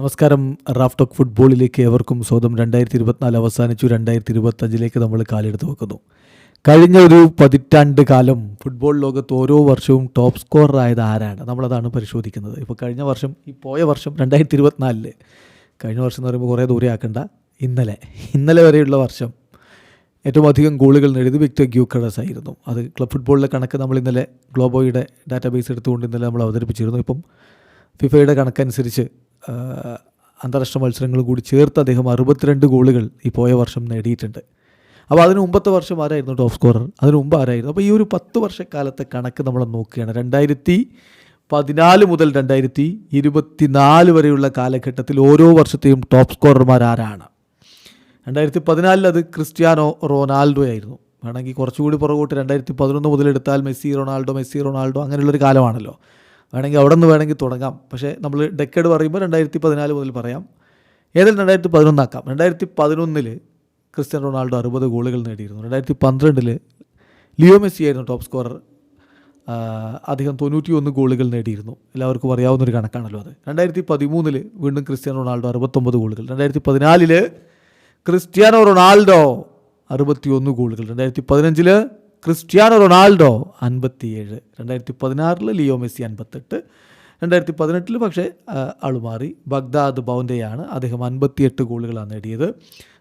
നമസ്കാരം. Raf talk ഫുട്ബോളിലേക്ക് ഏവർക്കും സ്വാഗതം. രണ്ടായിരത്തി ഇരുപത്തിനാല് അവസാനിച്ചു. രണ്ടായിരത്തി ഇരുപത്തഞ്ചിലേക്ക് നമ്മൾ കാലെടുത്ത് വെക്കുന്നു. കഴിഞ്ഞ ഒരു പതിറ്റാണ്ട് കാലം ഫുട്ബോൾ ലോകത്ത് ഓരോ വർഷവും ടോപ്പ് സ്കോറർ ആയത് ആരാണ്? നമ്മളതാണ് പരിശോധിക്കുന്നത്. ഇപ്പോൾ കഴിഞ്ഞ വർഷം ഈ പോയ വർഷം രണ്ടായിരത്തി ഇരുപത്തിനാലിൽ കഴിഞ്ഞ വർഷം എന്ന് പറയുമ്പോൾ കുറേ ദൂരെ ആക്കണ്ട. ഇന്നലെ ഇന്നലെ വരെയുള്ള വർഷം ഏറ്റവും അധികം ഗോളുകൾ നേടിയത് വിക്ടർ ഗ്യൂക്കഡസ് ആയിരുന്നു. അത് ക്ലബ് ഫുട്ബോളിലെ കണക്ക് നമ്മൾ ഇന്നലെ ഗ്ലോബോയുടെ ഡാറ്റാബേസ് എടുത്തുകൊണ്ട് ഇന്നലെ നമ്മൾ അവതരിപ്പിച്ചിരുന്നു. ഇപ്പം ഫിഫയുടെ കണക്കനുസരിച്ച് അന്താരാഷ്ട്ര മത്സരങ്ങൾ കൂടി ചേർത്ത് അദ്ദേഹം അറുപത്തിരണ്ട് ഗോളുകൾ ഈ പോയ വർഷം നേടിയിട്ടുണ്ട്. അപ്പോൾ അതിന് മുമ്പത്തെ വർഷം ആരായിരുന്നു ടോപ്പ് സ്കോറർ അതിന് മുമ്പ് ആരായിരുന്നു? അപ്പോൾ ഈ ഒരു പത്ത് വർഷക്കാലത്തെ കണക്ക് നമ്മൾ നോക്കുകയാണ്. രണ്ടായിരത്തി പതിനാല് മുതൽ രണ്ടായിരത്തി ഇരുപത്തിനാല് വരെയുള്ള കാലഘട്ടത്തിൽ ഓരോ വർഷത്തെയും ടോപ്പ് സ്കോറർമാർ ആരാണ്? രണ്ടായിരത്തി പതിനാലിൽ അത് ക്രിസ്ത്യാനോ റൊണാൾഡോ ആയിരുന്നു. വേണമെങ്കിൽ കുറച്ചുകൂടി പുറകോട്ട് രണ്ടായിരത്തി പതിനൊന്ന് മുതൽ എടുത്താൽ മെസ്സി റൊണാൾഡോ മെസ്സി റൊണാൾഡോ അങ്ങനെയുള്ളൊരു കാലമാണല്ലോ. വേണമെങ്കിൽ അവിടെ നിന്ന് വേണമെങ്കിൽ തുടങ്ങാം. പക്ഷേ നമ്മൾ ഡെക്കേഡ് പറയുമ്പോൾ രണ്ടായിരത്തി പതിനാല് മുതൽ പറയാം. ഏതായാലും രണ്ടായിരത്തി പതിനൊന്നാക്കാം രണ്ടായിരത്തി പതിനൊന്നിൽ ക്രിസ്ത്യൻ റൊണാൾഡോ അറുപത് ഗോളുകൾ നേടിയിരുന്നു. രണ്ടായിരത്തി പന്ത്രണ്ടിൽ ലിയോ മെസ്സി ആയിരുന്നു ടോപ്പ് സ്കോറർ. അദ്ദേഹം തൊണ്ണൂറ്റി ഒന്ന് ഗോളുകൾ നേടിയിരുന്നു. എല്ലാവർക്കും അറിയാവുന്നൊരു കണക്കാണല്ലോ അത്. രണ്ടായിരത്തി പതിമൂന്നിൽ വീണ്ടും ക്രിസ്ത്യാനോ റൊണാൾഡോ അറുപത്തൊമ്പത് ഗോളുകൾ. രണ്ടായിരത്തി പതിനാലിൽ ക്രിസ്ത്യാനോ റൊണാൾഡോ അറുപത്തിയൊന്ന് ഗോളുകൾ. രണ്ടായിരത്തി പതിനഞ്ചിൽ ക്രിസ്ത്യാനോ റൊണാൾഡോ അൻപത്തിയേഴ്. രണ്ടായിരത്തി പതിനാറിൽ ലിയോ മെസ്സി അൻപത്തെട്ട്. രണ്ടായിരത്തി പതിനെട്ടിൽ പക്ഷേ അളുമാറി ബഗ്ദാദ് ബൗണ്ടയാണ് അദ്ദേഹം അൻപത്തിയെട്ട് ഗോളുകളാണ് നേടിയത്.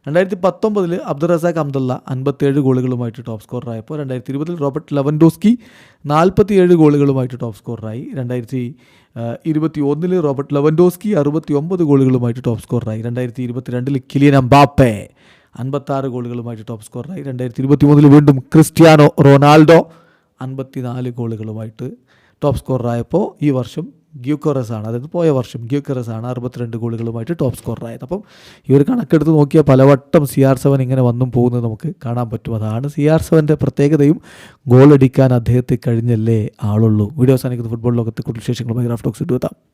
രണ്ടായിരത്തി പത്തൊമ്പതിൽ അബ്ദുൾ റസാഖ് അബ്ദുള്ള അൻപത്തേഴ് ഗോളുകളുമായിട്ട് ടോപ്പ് സ്കോററായപ്പോൾ രണ്ടായിരത്തി ഇരുപതിൽ റോബർട്ട് ലെവൻഡോസ്കി നാൽപ്പത്തിയേഴ് ഗോളുകളുമായിട്ട് ടോപ്പ് സ്കോററായി. രണ്ടായിരത്തി ഇരുപത്തി ഒന്നിൽ റോബർട്ട് ലെവൻഡോസ്കി അറുപത്തി ഒമ്പത് ഗോളുകളുമായിട്ട് ടോപ്പ് സ്കോററായി. രണ്ടായിരത്തി ഇരുപത്തിരണ്ടിൽ കിലിയൻ അംബാപ്പെ അൻപത്താറ് ഗോളുകളുമായിട്ട് ടോപ്പ് സ്കോറായി രണ്ടായിരത്തി ഇരുപത്തി മൂന്നിൽ വീണ്ടും ക്രിസ്ത്യാനോ റൊണാൾഡോ അൻപത്തിനാല് ഗോളുകളുമായിട്ട് ടോപ്പ് സ്കോറായപ്പോൾ ഈ വർഷം ഗ്യൂക്കറസ് ആണ് അതായത് പോയ വർഷം ഗ്യൂക്കറസ് ആണ് അറുപത്തിരണ്ട് ഗോളുകളുമായിട്ട് ടോപ്പ് സ്കോറായത് അപ്പം ഈ ഒരു കണക്കെടുത്ത് നോക്കിയാൽ പലവട്ടം സി ആർ സെവൻ ഇങ്ങനെ വന്നും പോകുന്നത് നമുക്ക് കാണാൻ പറ്റും. അതാണ് സി ആർ സെവന്റെ പ്രത്യേകതയും. ഗോളടിക്കാൻ അദ്ദേഹത്തെ കഴിഞ്ഞല്ലേ ആളുള്ളൂ. വീഡിയോ അവസാനിക്കുന്ന ഫുട്ബോൾ ലോകത്തെ കൂടുതൽ വിശേഷങ്ങളുമായി ഗ്രാഫ് ടോക്സ് ഇട്ടുവെത്താം